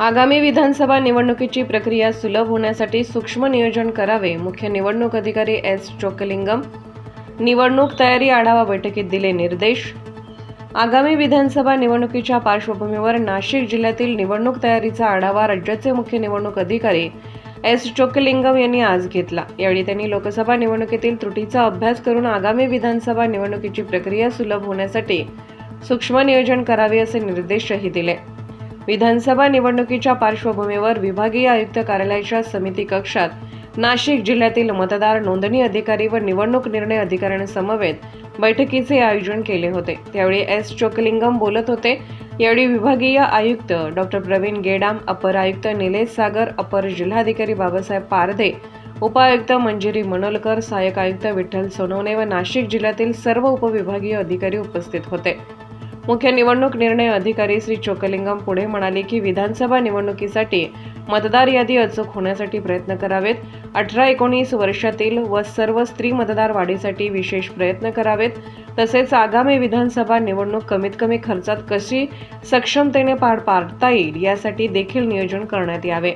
आगामी विधानसभा निवडणुकीची प्रक्रिया सुलभ होण्यासाठी सूक्ष्म नियोजन करावे मुख्य निवडणूक अधिकारी एस चोकलिंगम. निवडणूक तयारी आढावा बैठकीत दिले निर्देश. आगामी विधानसभा निवडणुकीच्या पार्श्वभूमीवर नाशिक जिल्ह्यातील निवडणूक तयारीचा आढावा राज्याचे मुख्य निवडणूक अधिकारी एस चोकलिंगम यांनी आज घेतला. यावेळी त्यांनी लोकसभा निवडणुकीतील त्रुटीचा अभ्यास करून आगामी विधानसभा निवडणुकीची प्रक्रिया सुलभ होण्यासाठी सूक्ष्म नियोजन करावे असे निर्देशही दिले. विधानसभा निवडणुकीच्या पार्श्वभूमीवर विभागीय आयुक्त कार्यालयाच्या समिती कक्षात नाशिक जिल्ह्यातील मतदार नोंदणी अधिकारी व निवडणूक निर्णय अधिकाऱ्यांसमवेत बैठकीचे आयोजन केले होते. त्यावेळी एस. चोकलिंगम बोलत होते. यावेळी विभागीय आयुक्त डॉक्टर प्रवीण गेडाम अपर आयुक्त निलेश सागर अपर जिल्हाधिकारी बाबासाहेब पारधे उपायुक्त मंजिरी मनोलकर सहाय्यक आयुक्त विठ्ठल सोनवणे व नाशिक जिल्ह्यातील सर्व उपविभागीय अधिकारी उपस्थित होते. मुख्य निवडणूक निर्णय अधिकारी श्री चोकलिंगम पुढे म्हणाले की विधानसभा निवडणुकीसाठी मतदार यादी अचूक होण्यासाठी प्रयत्न करावेत. अठरा एकोणीस वर्षातील व सर्व स्त्री मतदार वाढीसाठी विशेष प्रयत्न करावेत. तसेच आगामी विधानसभा निवडणूक कमीत कमी खर्चात कशी सक्षमतेने पार पाडता येईल यासाठी देखील नियोजन करण्यात यावे.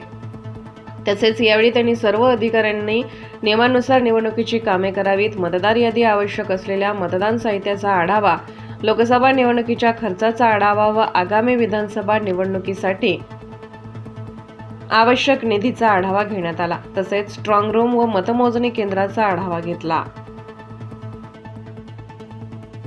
तसेच यावेळी त्यांनी सर्व अधिकाऱ्यांनी नियमानुसार निवडणुकीची कामे करावीत. मतदार यादी आवश्यक असलेल्या मतदान साहित्याचा आढावा लोकसभा निवडणुकीच्या खर्चाचा आढावा व आगामी विधानसभा निवडणुकीसाठी आवश्यक निधीचा आढावा घेण्यात आला. तसेच स्ट्रॉंग रूम व मतमोजणी केंद्राचा आढावा घेतला.